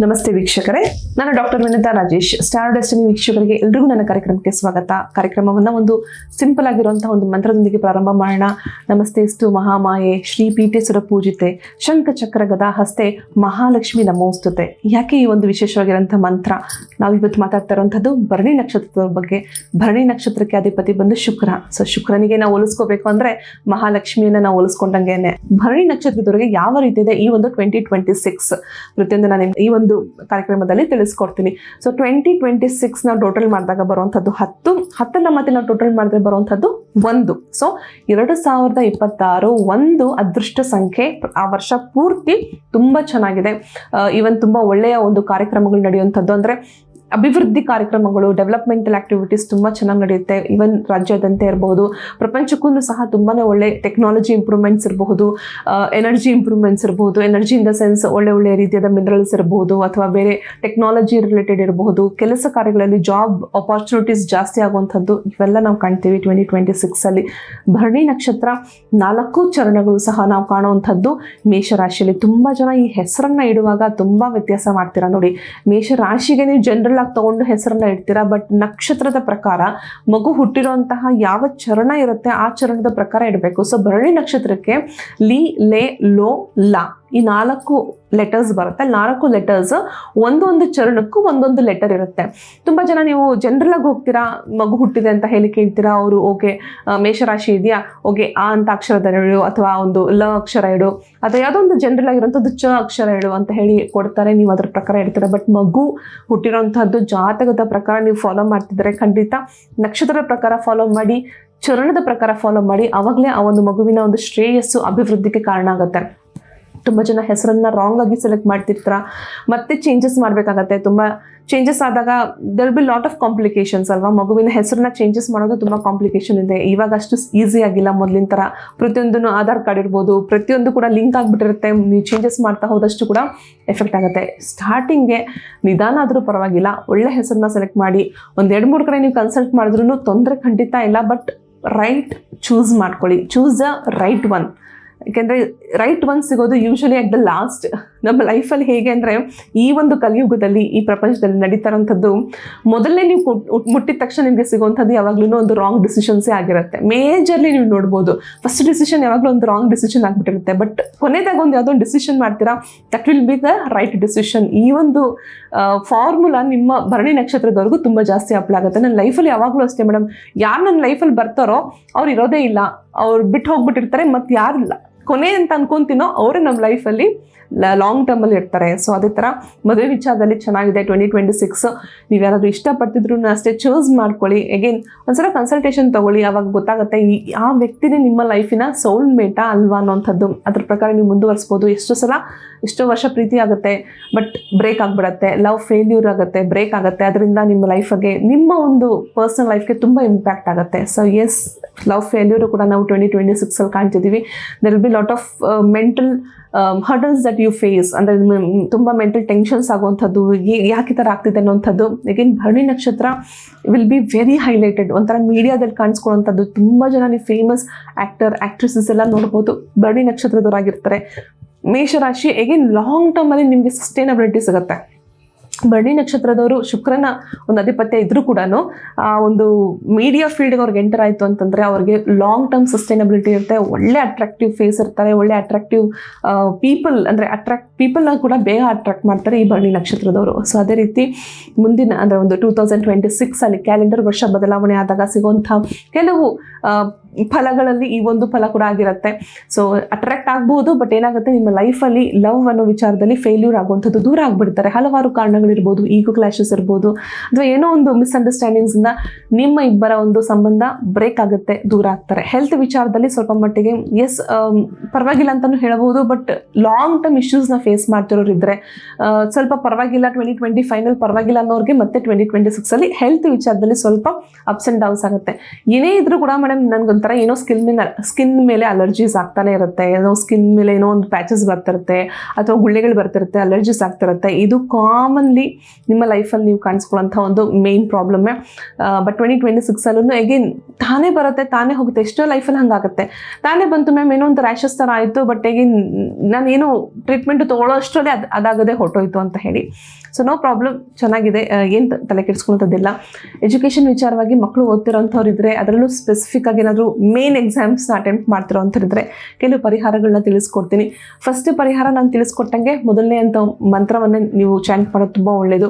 ನಮಸ್ತೆ ವೀಕ್ಷಕರೇ. ನಾನು doctor Vinita Rajesh. Star destiny ವೀಕ್ಷಕರಿಗೆ ಎಲ್ರಿಗೂ ನನ್ನ ಕಾರ್ಯಕ್ರಮಕ್ಕೆ ಸ್ವಾಗತ. ಕಾರ್ಯಕ್ರಮವನ್ನು ಒಂದು ಸಿಂಪಲ್ ಆಗಿರುವಂತಹ ಒಂದು ಮಂತ್ರದೊಂದಿಗೆ ಪ್ರಾರಂಭ ಮಾಡೋಣ. ನಮಸ್ತೆ ನಮಸ್ತೆಸ್ತು ಮಹಾಮಾಯೆ, ಶ್ರೀ ಪೀಠೇಶ್ವರ ಪೂಜಿತೆ, ಶಂಖ ಚಕ್ರ ಗದಾ ಹಸ್ತೆ, ಮಹಾಲಕ್ಷ್ಮಿ ನಮೋಸ್ತುತೆ. ಯಾಕೆ ಈ ಒಂದು ವಿಶೇಷವಾಗಿರುವಂತಹ ಮಂತ್ರ? ನಾವು ಇವತ್ತು ಮಾತಾಡ್ತಾ ಇರುವಂಥದ್ದು ಭರಣಿ ನಕ್ಷತ್ರದ ಬಗ್ಗೆ. ಭರಣಿ ನಕ್ಷತ್ರಕ್ಕೆ ಅಧಿಪತಿ ಬಂದು ಶುಕ್ರ. ಸೊ ಶುಕ್ರನಿಗೆ ನಾವು ಹೋಲಿಸ್ಕೋಬೇಕು ಅಂದ್ರೆ ಮಹಾಲಕ್ಷ್ಮಿಯನ್ನ ನಾವು ಹೋಲಿಸ್ಕೊಂಡಂಗೆನೆ. ಭರಣಿ ನಕ್ಷತ್ರದವರಿಗೆ ಯಾವ ರೀತಿ ಇದೆ ಈ ಒಂದು ಟ್ವೆಂಟಿ ಟ್ವೆಂಟಿ ಸಿಕ್ಸ್ ಪ್ರತಿಯೊಂದು ನಾನು ಈ ಒಂದು ಕಾರ್ಯಕ್ರಮದಲ್ಲಿ ತಿಳಿಸ್ಕೊಡ್ತೀನಿ. ಸೊ ಟ್ವೆಂಟಿ ಟ್ವೆಂಟಿ ಸಿಕ್ಸ್ ನಾವು ಟೋಟಲ್ ಮಾಡಿದಾಗ ಬರುವಂಥದ್ದು ಹತ್ತು ಹತ್ತನ್ನು ಮತ್ತೆ ನಾವು ಟೋಟಲ್ ಮಾಡಿದ್ರೆ ಬರುವಂಥದ್ದು ಒಂದು. ಸೊ ಎರಡು ಸಾವಿರದ ಇಪ್ಪತ್ತಾರು ಒಂದು ಅದೃಷ್ಟ ಸಂಖ್ಯೆ ಆ ವರ್ಷ ಪೂರ್ತಿ ತುಂಬ ಚೆನ್ನಾಗಿದೆ. ಈವನ್ ತುಂಬ ಒಳ್ಳೆಯ ಒಂದು ಕಾರ್ಯಕ್ರಮಗಳು ನಡೆಯುವಂಥದ್ದು ಅಂದರೆ ಅಭಿವೃದ್ಧಿ ಕಾರ್ಯಕ್ರಮಗಳು ಡೆವಲಪ್ಮೆಂಟಲ್ ಆಕ್ಟಿವಿಟೀಸ್ ತುಂಬ ಚೆನ್ನಾಗಿ ನಡೆಯುತ್ತೆ. ಈವನ್ ರಾಜ್ಯಾದ್ಯಂತ ಇರಬಹುದು ಪ್ರಪಂಚಕ್ಕೂ ಸಹ ತುಂಬಾ ಒಳ್ಳೆ ಟೆಕ್ನಾಲಜಿ ಇಂಪ್ರೂವ್ಮೆಂಟ್ಸ್ ಇರಬಹುದು. ಎನರ್ಜಿ ಇಂಪ್ರೂವ್ಮೆಂಟ್ಸ್ ಇರಬಹುದು ಎನರ್ಜಿ ಇನ್ ದ ಸೆನ್ಸ್ ಒಳ್ಳೆ ಒಳ್ಳೆ ರೀತಿಯಾದ ಮಿನರಲ್ಸ್ ಇರಬಹುದು ಅಥವಾ ಬೇರೆ ಟೆಕ್ನಾಲಜಿ ರಿಲೇಟೆಡ್ ಇರಬಹುದು ಕೆಲಸ ಕಾರ್ಯಗಳಲ್ಲಿ ಜಾಬ್ ಅಪಾರ್ಚುನಿಟೀಸ್ ಜಾಸ್ತಿ ಆಗುವಂಥದ್ದು ಇವೆಲ್ಲ ನಾವು ಕಾಣ್ತೀವಿ ಟ್ವೆಂಟಿ ಟ್ವೆಂಟಿ ಸಿಕ್ಸಲ್ಲಿ ಭರಣಿ ನಕ್ಷತ್ರ ನಾಲ್ಕು ಚರಣಗಳು ಸಹ ನಾವು ಕಾಣುವಂಥದ್ದು. ಮೇಷರಾಶಿಯಲ್ಲಿ ತುಂಬ ಜನ ಈ ಹೆಸರನ್ನ ಇಡುವಾಗ ತುಂಬ ವ್ಯತ್ಯಾಸ ಮಾಡ್ತೀರಾ ನೋಡಿ. ಮೇಷರಾಶಿಗೆ ನೀವು ಜನರಲ್ ಆಗಿ ತಗೊಂಡು ಹೆಸರನ್ನ ಇಡ್ತೀರಾ? ಬಟ್ ನಕ್ಷತ್ರದ ಪ್ರಕಾರ, ಮಗು ಹುಟ್ಟಿರುವಂತಹ ಯಾವ ಚರಣ ಇರುತ್ತೆ, ಆ ಚರಣದ ಪ್ರಕಾರ ಇಡಬೇಕು. ಸೊ ಭರಣಿ ನಕ್ಷತ್ರಕ್ಕೆ ಲಿ, ಲೇ, ಲೋ, ಲಾ. ಈ ನಾಲ್ಕು ಲೆಟರ್ಸ್ ಬರುತ್ತೆ. ನಾಲ್ಕು ಲೆಟರ್ಸ್ ಒಂದೊಂದು ಚರಣಕ್ಕೂ ಒಂದೊಂದು ಲೆಟರ್ ಇರುತ್ತೆ. ತುಂಬ ಜನ ನೀವು ಜನರಲ್ ಹೋಗ್ತೀರಾ, ಮಗು ಹುಟ್ಟಿದೆ ಅಂತ ಹೇಳಿ ಕೇಳ್ತೀರಾ, ಅವರು ಓಕೆ ಮೇಷರಾಶಿ ಇದೆಯಾ, ಓಕೆ, ಆ ಅಂತ ಅಕ್ಷರದ ಹೇಳು ಅಥವಾ ಒಂದು ಲ ಅಕ್ಷರ ಹೇಳು ಅಥವಾ ಯಾವುದೋ ಒಂದು ಜನರಲ್ ಆಗಿರೋಂಥದ್ದು ಚ ಅಕ್ಷರ ಹೇಳು ಅಂತ ಹೇಳಿ ಕೊಡ್ತಾರೆ. ನೀವು ಅದರ ಪ್ರಕಾರ ಹೇಳ್ತೀರಾ. ಬಟ್ ಮಗು ಹುಟ್ಟಿರೋಂಥದ್ದು ಜಾತಕದ ಪ್ರಕಾರ ನೀವು ಫಾಲೋ ಮಾಡ್ತಿದ್ರೆ ಖಂಡಿತ ನಕ್ಷತ್ರದ ಪ್ರಕಾರ ಫಾಲೋ ಮಾಡಿ, ಚರಣದ ಪ್ರಕಾರ ಫಾಲೋ ಮಾಡಿ, ಅವಾಗಲೇ ಆ ಒಂದು ಮಗುವಿನ ಒಂದು ಶ್ರೇಯಸ್ಸು ಅಭಿವೃದ್ಧಿಗೆ ಕಾರಣ ಆಗುತ್ತೆ. ತುಂಬ ಜನ ಹೆಸರನ್ನು ರಾಂಗ್ ಆಗಿ ಸೆಲೆಕ್ಟ್ ಮಾಡ್ತಿರ್ತಾರ. ಮತ್ತೆ ಚೇಂಜಸ್ ಮಾಡಬೇಕಾಗತ್ತೆ. ತುಂಬ ಚೇಂಜಸ್ ಆದಾಗ there be lot of complications ಅಲ್ವಾ? ಮಗುವಿನ ಹೆಸರನ್ನ ಚೇಂಜಸ್ ಮಾಡೋದು ತುಂಬ ಕಾಂಪ್ಲಿಕೇಶನ್ ಇದೆ. ಇವಾಗ ಅಷ್ಟು ಈಸಿ ಆಗಿಲ್ಲ ಮೊದಲಿನ ಥರ ಪ್ರತಿಯೊಂದನ್ನು ಆಧಾರ್ ಕಾರ್ಡ್ ಇರ್ಬೋದು, ಪ್ರತಿಯೊಂದು ಕೂಡ ಲಿಂಕ್ ಆಗಿಬಿಟ್ಟಿರುತ್ತೆ. ನೀವು ಚೇಂಜಸ್ ಮಾಡ್ತಾ ಹೋದಷ್ಟು ಕೂಡ ಎಫೆಕ್ಟ್ ಆಗುತ್ತೆ. ಸ್ಟಾರ್ಟಿಂಗ್ಗೆ ನಿಧಾನ ಆದರೂ ಪರವಾಗಿಲ್ಲ. ಒಳ್ಳೆ ಹೆಸರನ್ನ ಸೆಲೆಕ್ಟ್ ಮಾಡಿ. ಒಂದು ಎರಡು ಮೂರು ಕಡೆ ನೀವು ಕನ್ಸಲ್ಟ್ ಮಾಡಿದ್ರೂ ತೊಂದರೆ ಖಂಡಿತ ಇಲ್ಲ. ಬಟ್ ರೈಟ್ ಚೂಸ್ ಮಾಡ್ಕೊಳ್ಳಿ. ಚೂಸ್ ದ ರೈಟ್ ಒನ್ ಯಾಕೆಂದರೆ ರೈಟ್ ಒನ್ ಸಿಗೋದು ಯೂಶಲಿ ಅಟ್ ದ ಲಾಸ್ಟ್ ನಮ್ಮ ಲೈಫಲ್ಲಿ ಹೇಗೆ ಅಂದರೆ ಈ ಒಂದು ಕಲಿಯುಗದಲ್ಲಿ, ಈ ಪ್ರಪಂಚದಲ್ಲಿ ನಡೀತಾ ಇರೋಂಥದ್ದು ಮೊದಲನೇ ನೀವು ಮುಟ್ಟಿದ ತಕ್ಷಣ ನಿಮಗೆ ಸಿಗುವಂಥದ್ದು ಯಾವಾಗಲೂ ಒಂದು ರಾಂಗ್ ಡಿಸಿಷನ್ಸೇ ಆಗಿರುತ್ತೆ. ಮೇಜರ್ಲಿ ನೀವು ನೋಡ್ಬೋದು ಫಸ್ಟ್ ಡಿಸಿಷನ್ ಯಾವಾಗಲೂ ಒಂದು ರಾಂಗ್ ಡಿಸಿಷನ್ ಆಗಿಬಿಟ್ಟಿರುತ್ತೆ. ಬಟ್ ಕೊನೆದಾಗ ಒಂದು ಯಾವುದೋ ಒಂದು ಡಿಸಿಷನ್ ಮಾಡ್ತೀರಾ that will be the right decision ಈ ಒಂದು ಫಾರ್ಮುಲಾ ನಿಮ್ಮ ಭರಣಿ ನಕ್ಷತ್ರದವರೆಗೂ ತುಂಬ ಜಾಸ್ತಿ ಅಪ್ಲೈ ಆಗುತ್ತೆ. ನನ್ನ ಲೈಫಲ್ಲಿ ಯಾವಾಗಲೂ ಅಷ್ಟೇ ಮೇಡಮ್ ಯಾರು ನನ್ನ ಲೈಫಲ್ಲಿ ಬರ್ತಾರೋ ಅವ್ರು ಇರೋದೇ ಇಲ್ಲ. ಅವ್ರು ಬಿಟ್ಟು ಹೋಗ್ಬಿಟ್ಟಿರ್ತಾರೆ, ಮತ್ತು ಯಾರಿಲ್ಲ ಕೊನೆ ಅಂತ ಅನ್ಕೊಂತೀನೋ ಅವರೇ ನಮ್ಮ ಲೈಫಲ್ಲಿ ಲಾಂಗ್ ಟರ್ಮಲ್ಲಿ ಇರ್ತಾರೆ ಸೊ ಅದೇ ಥರ ಮದುವೆ ವಿಚಾರದಲ್ಲಿ ಚೆನ್ನಾಗಿದೆ. ಟ್ವೆಂಟಿ ಟ್ವೆಂಟಿ ಸಿಕ್ಸ್ ನೀವು ಯಾರಾದರೂ ಇಷ್ಟಪಡ್ತಿದ್ರು ಅಷ್ಟೇ ಚೂಸ್ ಮಾಡ್ಕೊಳ್ಳಿ. ಅಗೇನ್ ಒಂದ್ಸಲ ಕನ್ಸಲ್ಟೇಷನ್ ತೊಗೊಳ್ಳಿ. ಅವಾಗ ಗೊತ್ತಾಗುತ್ತೆ ಈ ಆ ವ್ಯಕ್ತಿನೇ ನಿಮ್ಮ ಲೈಫಿನ ಸೌಲ್ ಮೇಟ ಅಲ್ವಾ ಅನ್ನೋಂಥದ್ದು. ಅದ್ರ ಪ್ರಕಾರ ನೀವು ಮುಂದುವರಿಸ್ಬೋದು. ಎಷ್ಟು ಸಲ ಎಷ್ಟೋ ವರ್ಷ ಪ್ರೀತಿ ಆಗುತ್ತೆ ಬಟ್ ಬ್ರೇಕ್ ಆಗಿಬಿಡತ್ತೆ. ಲವ್ ಫೇಲ್ಯೂರ್ ಆಗುತ್ತೆ ಬ್ರೇಕ್ ಆಗುತ್ತೆ. ಅದರಿಂದ ನಿಮ್ಮ ಲೈಫಗೆ ನಿಮ್ಮ ಒಂದು ಪರ್ಸ್ನಲ್ ಲೈಫ್ಗೆ ತುಂಬ ಇಂಪ್ಯಾಕ್ಟ್ ಆಗುತ್ತೆ. ಸೊ ಎಸ್ ಲವ್ ಫೇಲ್ಯೂರು ಕೂಡ ನಾವು ಟ್ವೆಂಟಿ ಟ್ವೆಂಟಿ ಸಿಕ್ಸಲ್ಲಿ ಕಾಣ್ತಿದ್ದೀವಿ there will be lot of mental hurdles that you face ಅಂದರೆ ತುಂಬ ಮೆಂಟಲ್ ಟೆನ್ಷನ್ಸ್ ಆಗುವಂಥದ್ದು ಯಾಕೆ ಈ ಥರ ಆಗ್ತಿದೆ ಅನ್ನೋಂಥದ್ದು ಅಗೇನ್ ಭರಣಿ ನಕ್ಷತ್ರ ವಿಲ್ ಬಿ ವೆರಿ ಹೈಲೈಟೆಡ್ ಒಂಥರ ಮೀಡಿಯಾದಲ್ಲಿ ಕಾಣಿಸ್ಕೊಳ್ಳೋಂಥದ್ದು ತುಂಬ ಜನ ನೀವು ಫೇಮಸ್ ಆ್ಯಕ್ಟರ್ ಆ್ಯಕ್ಟ್ರೆಸಸ್ ಎಲ್ಲ ನೋಡ್ಬೋದು, ಭರಣಿ ನಕ್ಷತ್ರದವರಾಗಿರ್ತಾರೆ. ಮೇಷರಾಶಿ ಎಗೇನ್ ಲಾಂಗ್ ಟರ್ಮಲ್ಲಿ ನಿಮಗೆ ಸಸ್ಟೈನಬಿಲಿಟಿ ಸಿಗುತ್ತೆ. ಭರಣಿ ನಕ್ಷತ್ರದವರು ಶುಕ್ರನ ಒಂದು ಅಧಿಪತ್ಯ ಇದ್ರೂ ಕೂಡ ಆ ಒಂದು ಮೀಡಿಯಾ ಫೀಲ್ಡ್ಗೆ ಅವ್ರಿಗೆ ಎಂಟರ್ ಆಯಿತು ಅಂತಂದರೆ ಅವ್ರಿಗೆ ಲಾಂಗ್ ಟರ್ಮ್ ಸಸ್ಟೈನಬಿಲಿಟಿ ಇರುತ್ತೆ. ಒಳ್ಳೆ ಅಟ್ರಾಕ್ಟಿವ್ ಫೇಸ್ ಇರ್ತಾರೆ, ಒಳ್ಳೆ ಅಟ್ರಾಕ್ಟಿವ್ ಪೀಪಲ್ ಅಂದರೆ ಅಟ್ರಾಕ್ಟ್ ಪೀಪಲ್ನ ಕೂಡ ಬೇಗ ಅಟ್ರಾಕ್ಟ್ ಮಾಡ್ತಾರೆ ಈ ಭರಣಿ ನಕ್ಷತ್ರದವರು. ಸೊ ಅದೇ ರೀತಿ ಮುಂದಿನ ಅಂದರೆ ಒಂದು ಟೂ ತೌಸಂಡ್ ಟ್ವೆಂಟಿ ಸಿಕ್ಸಲ್ಲಿ ಕ್ಯಾಲೆಂಡರ್ ವರ್ಷ ಬದಲಾವಣೆ ಆದಾಗ ಸಿಗುವಂಥ ಕೆಲವು ಫಲಗಳಲ್ಲಿ ಈ ಒಂದು ಫಲ ಕೂಡ ಆಗಿರುತ್ತೆ. ಸೊ ಅಟ್ರಾಕ್ಟ್ ಆಗ್ಬೋದು ಬಟ್ ಏನಾಗುತ್ತೆ? ನಿಮ್ಮ ಲೈಫಲ್ಲಿ ಲವ್ ಅನ್ನೋ ವಿಚಾರದಲ್ಲಿ ಫೇಲ್ಯೂರ್ ಆಗುವಂಥದ್ದು ದೂರ ಆಗಿಬಿಡ್ತಾರೆ. ಹಲವಾರು ಕಾರಣಗಳಿರ್ಬೋದು ಈಗೋ ಕ್ಲಾಶಸ್ ಇರ್ಬೋದು, ಅಥವಾ ಏನೋ ಒಂದು ಮಿಸ್ಅಂಡರ್ಸ್ಟ್ಯಾಂಡಿಂಗ್ಸಿಂದ ನಿಮ್ಮ ಇಬ್ಬರ ಒಂದು ಸಂಬಂಧ ಬ್ರೇಕ್ ಆಗುತ್ತೆ, ದೂರ ಆಗ್ತಾರೆ. ಹೆಲ್ತ್ ವಿಚಾರದಲ್ಲಿ ಸ್ವಲ್ಪ ಮಟ್ಟಿಗೆ ಎಸ್ ಪರವಾಗಿಲ್ಲ ಅಂತಲೂ ಹೇಳಬಹುದು ಬಟ್ ಲಾಂಗ್ ಟರ್ಮ್ ಇಶ್ಯೂಸ್ನ ಫೇಸ್ ಮಾಡ್ತಿರೋರು ಇದ್ದರೆ ಸ್ವಲ್ಪ ಪರವಾಗಿಲ್ಲ ಟ್ವೆಂಟಿ ಟ್ವೆಂಟಿ ಫೈನಲ್ ಪರವಾಗಿಲ್ಲ ಅನ್ನೋರಿಗೆ ಮತ್ತೆ ಟ್ವೆಂಟಿ ಟ್ವೆಂಟಿ ಸಿಕ್ಸಲ್ಲಿ ಹೆಲ್ತ್ ವಿಚಾರದಲ್ಲಿ ಸ್ವಲ್ಪ ಅಪ್ಸ್ ಆ್ಯಂಡ್ ಡೌನ್ಸ್ ಆಗುತ್ತೆ. ಏನೇ ಇದ್ರೂ ಕೂಡ ಮೇಡಮ್ ನನಗೊಂಥರ ಏನೋ ಸ್ಕಿನ್ ಮೇಲೆ ಸ್ಕಿನ್ ಮೇಲೆ ಅಲರ್ಜೀಸ್ ಆಗ್ತಾನೆ ಇರುತ್ತೆ, ಏನೋ ಸ್ಕಿನ್ ಮೇಲೆ ಏನೋ ಒಂದು ಪ್ಯಾಚಸ್ ಬರ್ತಿರುತ್ತೆ, ಅಥವಾ ಗುಳ್ಳೆಗಳು ಬರ್ತಿರುತ್ತೆ ಅಲರ್ಜೀಸ್ ಆಗ್ತಿರುತ್ತೆ. ಇದು ಕಾಮನ್ಲಿ ನಿಮ್ಮ ಲೈಫಲ್ಲಿ ನೀವು ಕಾಣಿಸ್ಕೊಳ್ಳೋಂಥ ಒಂದು ಮೇನ್ ಪ್ರಾಬ್ಲಮ್ಮೆ ಬಟ್ ಟ್ವೆಂಟಿ ಟ್ವೆಂಟಿ ಸಿಕ್ಸಲ್ಲೂ ಎಗೇನ್ ತಾನೇ ಬರುತ್ತೆ, ತಾನೇ ಹೋಗುತ್ತೆ, ಎಷ್ಟೋ ಲೈಫಲ್ಲಿ ಹಂಗಾಗುತ್ತೆ. ತಾನೇ ಬಂತು ಮ್ಯಾಮ್ ಏನೋ ಒಂದು ರ್ಯಾಷಸ್ ಥರ ಆಯಿತು ಬಟ್ ಎಗೇನ್ ನಾನೇನು ಟ್ರೀಟ್ಮೆಂಟ್ ತೊಗೊಳ್ಳೋ ಅಷ್ಟರಲ್ಲಿ ಅದು, ಅದಾಗದೆ ಹೊಟ್ಟೋಯ್ತು ಅಂತ ಹೇಳಿ. ಸೊ ನೋ ಪ್ರಾಬ್ಲಮ್ ಚೆನ್ನಾಗಿದೆ. ಏನು ತಲೆ ಕೆಡಿಸ್ಕೊಳ್ತದಿಲ್ಲ ಎಜುಕೇಷನ್ ವಿಚಾರವಾಗಿ ಮಕ್ಕಳು ಓದ್ತಿರೋಂಥವ್ರು ಇದ್ದರೆ ಅದರಲ್ಲೂ ಸ್ಪೆಸಿಫಿಕ್ ಆಗಿ ಏನಾದರೂ ಮೇನ್ ಎಕ್ಸಾಮ್ಸ್ನ ಅಟೆಂಪ್ಟ್ ಮಾಡ್ತಿರೋಂಥವ್ರಿದ್ರೆ ಕೆಲವು ಪರಿಹಾರಗಳನ್ನ ತಿಳಿಸ್ಕೊಡ್ತೀನಿ. ಫಸ್ಟ್ ಪರಿಹಾರ ನಾನು ತಿಳಿಸ್ಕೊಟ್ಟಂಗೆ ಮೊದಲನೇ ಅಂತ ಮಂತ್ರವನ್ನೇ ನೀವು ಚಾಂಟ್ ಮಾಡೋದು ತುಂಬ ಒಳ್ಳೆಯದು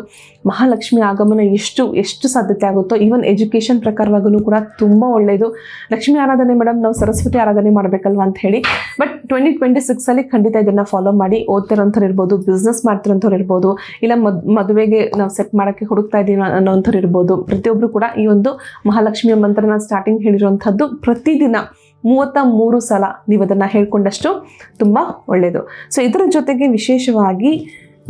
ಮಹಾಲಕ್ಷ್ಮಿ ಆಗಮನ ಎಷ್ಟು ಎಷ್ಟು ಸಾಧ್ಯತೆ ಆಗುತ್ತೋ ಈವನ್ ಎಜುಕೇಷನ್ ಪ್ರಕಾರವಾಗೂ ಕೂಡ ತುಂಬ ಒಳ್ಳೆಯದು ಲಕ್ಷ್ಮಿ ಆರಾಧನೆ ಮೇಡಮ್ ನಾವು ಸರಸ್ವತಿ ಆರಾಧನೆ ಮಾಡಬೇಕಲ್ವ ಅಂತ ಹೇಳಿ. ಬಟ್ ಟ್ವೆಂಟಿ ಟ್ವೆಂಟಿ ಸಿಕ್ಸಲ್ಲಿ ಖಂಡಿತ ಇದನ್ನು ಫಾಲೋ ಮಾಡಿ, ಓದ್ತಿರೋಂಥವ್ರು ಇರ್ಬೋದು ಬಿಸ್ನೆಸ್ ಮಾಡ್ತಿರೋಂಥವ್ರು ಇರ್ಬೋದು, ಇಲ್ಲ ಮದ್, ಮದುವೆಗೆ ನಾವು ಸೆಟ್ ಮಾಡೋಕ್ಕೆ ಹುಡುಕ್ತಾ ಇದ್ದೀವಿ ಅನ್ನೋಂಥವ್ರು ಇರ್ಬೋದು ಪ್ರತಿಯೊಬ್ಬರು ಕೂಡ ಈ ಒಂದು ಮಹಾಲಕ್ಷ್ಮಿಯ ಮಂತ್ರನ ಸ್ಟಾರ್ಟಿಂಗ್ ಹೇಳಿರುವಂಥದ್ದು ಪ್ರತಿದಿನ ಮೂವತ್ತ ಮೂರು ಸಲ ನೀವು ಅದನ್ನು ಹೇಳ್ಕೊಂಡಷ್ಟು ತುಂಬ ಒಳ್ಳೆಯದು ಸೊ ಇದರ ಜೊತೆಗೆ ವಿಶೇಷವಾಗಿ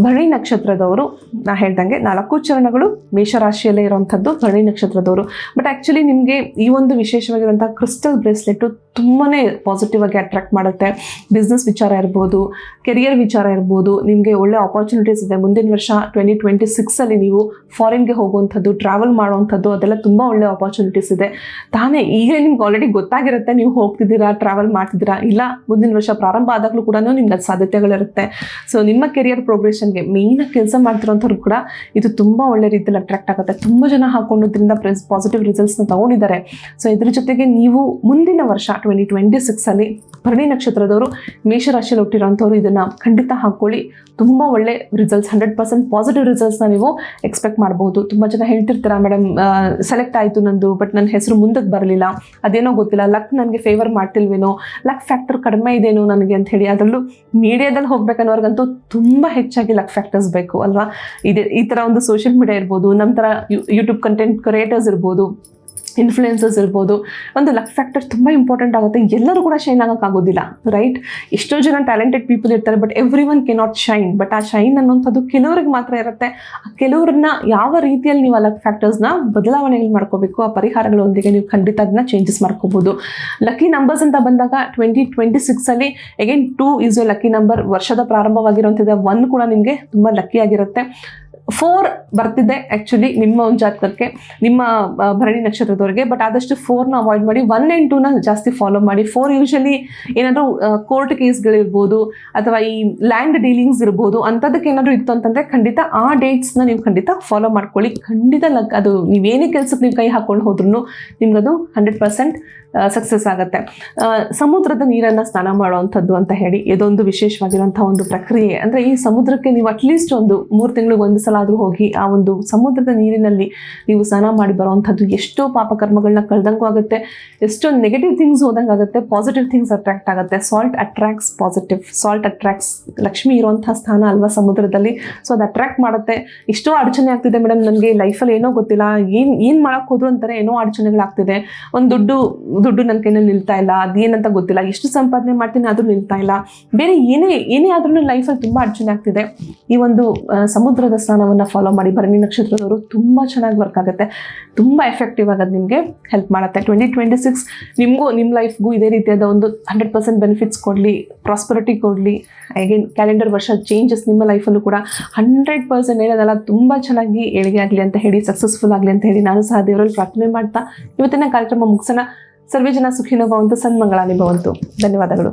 ಭರಣಿ ನಕ್ಷತ್ರದವರು, ನಾ ಹೇಳ್ದಂಗೆ ನಾಲ್ಕು ಚರಣಗಳು ಮೇಷರಾಶಿಯಲ್ಲೇ ಇರುವಂಥದ್ದು ಭರಣಿ ನಕ್ಷತ್ರದವರು. ಬಟ್ ಆ್ಯಕ್ಚುಲಿ ನಿಮಗೆ ಈ ಒಂದು ವಿಶೇಷವಾಗಿರುವಂಥ ಕ್ರಿಸ್ಟಲ್ ಬ್ರೇಸ್ಲೆಟ್ಟು ತುಂಬಾ ಪಾಸಿಟಿವ್ ಆಗಿ ಅಟ್ರಾಕ್ಟ್ ಮಾಡುತ್ತೆ. ಬಿಸ್ನೆಸ್ ವಿಚಾರ ಇರ್ಬೋದು ಕೆರಿಯರ್ ವಿಚಾರ ಇರ್ಬೋದು, ನಿಮಗೆ ಒಳ್ಳೆ ಆಪರ್ಚುನಿಟೀಸ್ ಇದೆ. ಮುಂದಿನ ವರ್ಷ ಟ್ವೆಂಟಿ ಟ್ವೆಂಟಿ ಸಿಕ್ಸಲ್ಲಿ ನೀವು ಫಾರಿನ್ಗೆ ಹೋಗುವಂಥದ್ದು ಟ್ರಾವೆಲ್ ಮಾಡುವಂಥದ್ದು, ಅದೆಲ್ಲ ತುಂಬ ಒಳ್ಳೆ ಆಪರ್ಚುನಿಟೀಸ್ ಇದೆ. ತಾನೇ ಈಗ ನಿಮ್ಗೆ ಆಲ್ರೆಡಿ ಗೊತ್ತಾಗಿರುತ್ತೆ ನೀವು ಹೋಗ್ತಿದ್ದೀರಾ ಟ್ರಾವೆಲ್ ಮಾಡ್ತಿದ್ದೀರಾ, ಇಲ್ಲ ಮುಂದಿನ ವರ್ಷ ಪ್ರಾರಂಭ ಆದಾಗಲೂ ಕೂಡ ನಿಮ್ಗೆ ಅದು ಸಾಧ್ಯತೆಗಳಿರುತ್ತೆ. ಸೊ ನಿಮ್ಮ ಕೆರಿಯರ್ ಪ್ರೋಗ್ರೆಷನ್ಗೆ ಮೇಯ್ನಾಗಿ ಕೆಲಸ ಮಾಡ್ತಿರೋಂಥವ್ರು ಕೂಡ ಇದು ತುಂಬ ಒಳ್ಳೆ ರೀತಿಯಲ್ಲಿ ಅಟ್ರಾಕ್ಟ್ ಆಗುತ್ತೆ. ತುಂಬ ಜನ ಹಾಕೊಂಡೋದ್ರಿಂದ ಪ್ರೆಸ್ ಪಾಸಿಟಿವ್ ರಿಸಲ್ಟ್ಸ್ನ ತೊಗೊಂಡಿದ್ದಾರೆ. ಸೊ ಇದ್ರ ಜೊತೆಗೆ ನೀವು ಮುಂದಿನ ವರ್ಷ ಟ್ವೆಂಟಿ ಟ್ವೆಂಟಿ ಸಿಕ್ಸಲ್ಲಿ ಭರಣಿ ನಕ್ಷತ್ರದವರು ಮೇಷರಾಶಿಯಲ್ಲಿ ಹುಟ್ಟಿರೋಂಥವ್ರು ಇದನ್ನು ಖಂಡಿತ ಹಾಕ್ಕೊಳ್ಳಿ. ತುಂಬ ಒಳ್ಳೆ ರಿಸಲ್ಟ್ಸ್ ಹಂಡ್ರೆಡ್ ಪರ್ಸೆಂಟ್ ಪಾಸಿಟಿವ್ ರಿಸಲ್ಟ್ಸ್ನ ನೀವು ಎಕ್ಸ್ಪೆಕ್ಟ್ ಮಾಡ್ಬೋದು. ತುಂಬ ಜನ ಹೇಳ್ತಿರ್ತೀರಾ ಮೇಡಮ್ ಸೆಲೆಕ್ಟ್ ಆಯಿತು ನಂದು ಬಟ್ ನನ್ನ ಹೆಸರು ಮುಂದಕ್ಕೆ ಬರಲಿಲ್ಲ. ಅದೇನೋ ಗೊತ್ತಿಲ್ಲ ಲಕ್ ನನಗೆ ಫೇವರ್ ಮಾಡ್ತಿಲ್ವೇನೋ ಲಕ್ ಫ್ಯಾಕ್ಟರ್ ಕಡಿಮೆ ಇದೇನೋ ನನಗೆ ಅಂತ ಹೇಳಿ ಅದರಲ್ಲೂ ಮೀಡಿಯಾದಲ್ಲಿ ಹೋಗ್ಬೇಕನ್ನೋರ್ಗಂತೂ ತುಂಬ ಹೆಚ್ಚಾಗಿ ಲಕ್ ಫ್ಯಾಕ್ಟರ್ಸ್ ಬೇಕು ಅಲ್ವಾ? ಇದೆ, ಈ ಥರ ಒಂದು ಸೋಷಿಯಲ್ ಮೀಡಿಯಾ ಇರ್ಬೋದು ನಮ್ಮ ಥರ ಯೂಟ್ಯೂಬ್ ಕಂಟೆಂಟ್ ಕ್ರಿಯೇಟರ್ಸ್ ಇರ್ಬೋದು ಇನ್ಫ್ಲುಯೆನ್ಸಸ್ ಇರ್ಬೋದು, ಒಂದು ಲಕ್ ಫ್ಯಾಕ್ಟರ್ ತುಂಬ ಇಂಪಾರ್ಟೆಂಟ್ ಆಗುತ್ತೆ. ಎಲ್ಲರೂ ಕೂಡ ಶೈನ್ ಆಗೋಕ್ಕಾಗೋದಿಲ್ಲ ರೈಟ್ ಎಷ್ಟೋ ಜನ ಟ್ಯಾಲೆಂಟೆಡ್ ಪೀಪಲ್ ಇರ್ತಾರೆ but everyone can not shine but ಆ ಶೈನ್ ಅನ್ನೋಂಥದ್ದು ಕೆಲವ್ರಿಗೆ ಮಾತ್ರ ಇರುತ್ತೆ. ಆ ಕೆಲವ್ರನ್ನ ಯಾವ ರೀತಿಯಲ್ಲಿ ನೀವು ಆ ಲಕ್ ಫ್ಯಾಕ್ಟರ್ಸ್ನ ಬದಲಾವಣೆಗಳು ಮಾಡ್ಕೋಬೇಕು, ಆ ಪರಿಹಾರಗಳೊಂದಿಗೆ ನೀವು ಖಂಡಿತ ಅದನ್ನ ಚೇಂಜಸ್ ಮಾಡ್ಕೋಬೋದು. ಲಕ್ಕಿ ನಂಬರ್ಸ್ ಅಂತ ಬಂದಾಗ twenty twenty ಸಿಕ್ಸಲ್ಲಿ again two is a lucky number ವರ್ಷದ ಪ್ರಾರಂಭವಾಗಿರುವಂಥದ್ದು ಒನ್ ಕೂಡ ನಿಮಗೆ ತುಂಬ ಲಕ್ಕಿ ಆಗಿರುತ್ತೆ. ಫೋರ್ ಬರ್ತಿದೆ ಆ್ಯಕ್ಚುಲಿ ನಿಮ್ಮ ಒಂದು ಜಾತಕಕ್ಕೆ, ನಿಮ್ಮ ಭರಣಿ ನಕ್ಷತ್ರದವರಿಗೆ ಬಟ್ ಆದಷ್ಟು ಫೋರ್ನ ಅವಾಯ್ಡ್ ಮಾಡಿ ಒನ್ ಆ್ಯಂಡ್ ಟೂನ ಜಾಸ್ತಿ ಫಾಲೋ ಮಾಡಿ. ಫೋರ್ ಯೂಶಲಿ ಏನಾದರೂ ಕೋರ್ಟ್ ಕೇಸ್ಗಳಿರ್ಬೋದು ಅಥವಾ ಈ ಲ್ಯಾಂಡ್ ಡೀಲಿಂಗ್ಸ್ ಇರ್ಬೋದು ಅಂಥದ್ದಕ್ಕೆ ಏನಾದರೂ ಇತ್ತು ಅಂತಂದರೆ ಖಂಡಿತ ಆ ಡೇಟ್ಸ್ನ ನೀವು ಖಂಡಿತ ಫಾಲೋ ಮಾಡ್ಕೊಳ್ಳಿ. ಖಂಡಿತ ಲಗ್, ಅದು ನೀವೇನೇ ಕೆಲಸಕ್ಕೆ ನೀವು ಕೈ ಹಾಕ್ಕೊಂಡು ಹೋದ್ರೂ ನಿಮ್ಗದು ಹಂಡ್ರೆಡ್ ಪರ್ಸೆಂಟ್ ಸಕ್ಸಸ್ ಆಗುತ್ತೆ. ಸಮುದ್ರದ ನೀರನ್ನು ಸ್ನಾನ ಮಾಡುವಂಥದ್ದು ಅಂತ ಹೇಳಿ, ಇದೊಂದು ವಿಶೇಷವಾಗಿರುವಂಥ ಒಂದು ಪ್ರಕ್ರಿಯೆ. ಅಂದರೆ ಈ ಸಮುದ್ರಕ್ಕೆ ನೀವು ಅಟ್ಲೀಸ್ಟ್ ಒಂದು ಮೂರು ತಿಂಗಳಿಗೆ ಒಂದು ಸಲ ಆದರೂ ಹೋಗಿ ಆ ಒಂದು ಸಮುದ್ರದ ನೀರಿನಲ್ಲಿ ನೀವು ಸ್ನಾನ ಮಾಡಿ ಬರುವಂಥದ್ದು ಎಷ್ಟೋ ಪಾಪಕರ್ಮಗಳನ್ನ ಕಳೆದಂಗೂ ಆಗುತ್ತೆ, ಎಷ್ಟೋ ನೆಗೆಟಿವ್ ಥಿಂಗ್ಸ್ ಹೋದಂಗೆ ಆಗುತ್ತೆ ಪಾಸಿಟಿವ್ ಥಿಂಗ್ಸ್ ಅಟ್ರಾಕ್ಟ್ ಆಗುತ್ತೆ. Salt attracts positive salt attracts Lakshmi ಇರುವಂಥ ಸ್ಥಾನ ಅಲ್ವಾ ಸಮುದ್ರದಲ್ಲಿ? ಸೊ ಅದು ಅಟ್ರಾಕ್ಟ್ ಮಾಡುತ್ತೆ. ಎಷ್ಟೋ ಅಡಚಣೆ ಆಗ್ತಿದೆ ಮೇಡಮ್ ನನಗೆ. ಲೈಫಲ್ಲಿ ಏನೋ ಗೊತ್ತಿಲ್ಲ. ಏನು ಏನು ಮಾಡೋಕ್ಕೆ ಹೋದ್ರು ಅಂತಾರೆ ಏನೋ ಅಡಚಣೆಗಳಾಗ್ತಿದೆ. ಒಂದು ದುಡ್ಡು ದುಡ್ಡು ನನ್ನ ಕೈನಲ್ಲಿ ನಿಲ್ತಾ ಇಲ್ಲ. ಅದೇನಂತ ಗೊತ್ತಿಲ್ಲ. ಎಷ್ಟು ಸಂಪಾದನೆ ಮಾಡ್ತೀನಿ ಆದರೂ ನಿಲ್ತಾ ಇಲ್ಲ. ಬೇರೆ ಏನೇ ಏನೇ ಆದ್ರೂ ಲೈಫಲ್ಲಿ ತುಂಬ ಅಡಚಣೆ ಆಗ್ತಿದೆ. ಈ ಒಂದು ಸಮುದ್ರದ ಸಮುದ್ರದ ಸ್ನಾನವನ್ನು ಫಾಲೋ ಮಾಡಿ ಭರಣಿ ನಕ್ಷತ್ರದವರು ತುಂಬ ಚೆನ್ನಾಗಿ ವರ್ಕ್ ಆಗುತ್ತೆ. ತುಂಬ ಎಫೆಕ್ಟಿವ್ ಆಗೋದು ನಿಮಗೆ ಹೆಲ್ಪ್ ಮಾಡುತ್ತೆ. ಟ್ವೆಂಟಿ ಟ್ವೆಂಟಿ ಸಿಕ್ಸ್ ನಿಮಗೂ ನಿಮ್ಮ ಲೈಫ್ಗೂ ಇದೇ ರೀತಿಯಾದ ಒಂದು ಹಂಡ್ರೆಡ್ ಪರ್ಸೆಂಟ್ ಬೆನಿಫಿಟ್ಸ್ ಕೊಡಲಿ ಪ್ರಾಸ್ಪರಿಟಿ ಕೊಡಲಿ. ಅಗೇನ್ ಕ್ಯಾಲೆಂಡರ್ ವರ್ಷ ಚೇಂಜಸ್ ನಿಮ್ಮ ಲೈಫಲ್ಲೂ ಕೂಡ ಹಂಡ್ರೆಡ್ ಪರ್ಸೆಂಟ್ ಹೇಳೋದಲ್ಲ, ತುಂಬ ಚೆನ್ನಾಗಿ ಏಳಿಗೆ ಆಗಲಿ ಅಂತ ಹೇಳಿ ಸಕ್ಸಸ್ಫುಲ್ ಆಗಲಿ ಅಂತ ಹೇಳಿ ನಾನು ಸಹ ದೇವರಲ್ಲಿ ಪ್ರಾರ್ಥನೆ ಮಾಡ್ತಾ, ಇವತ್ತಿನ ಕಾರ್ಯಕ್ರಮ ಮುಗಿಸೋಣ. ಸರ್ವೇ ಜನ ಸುಖಿನೋ ಭವಂತು ಸನ್ಮಂಗಳ ನಿಭವಂತು ಧನ್ಯವಾದಗಳು.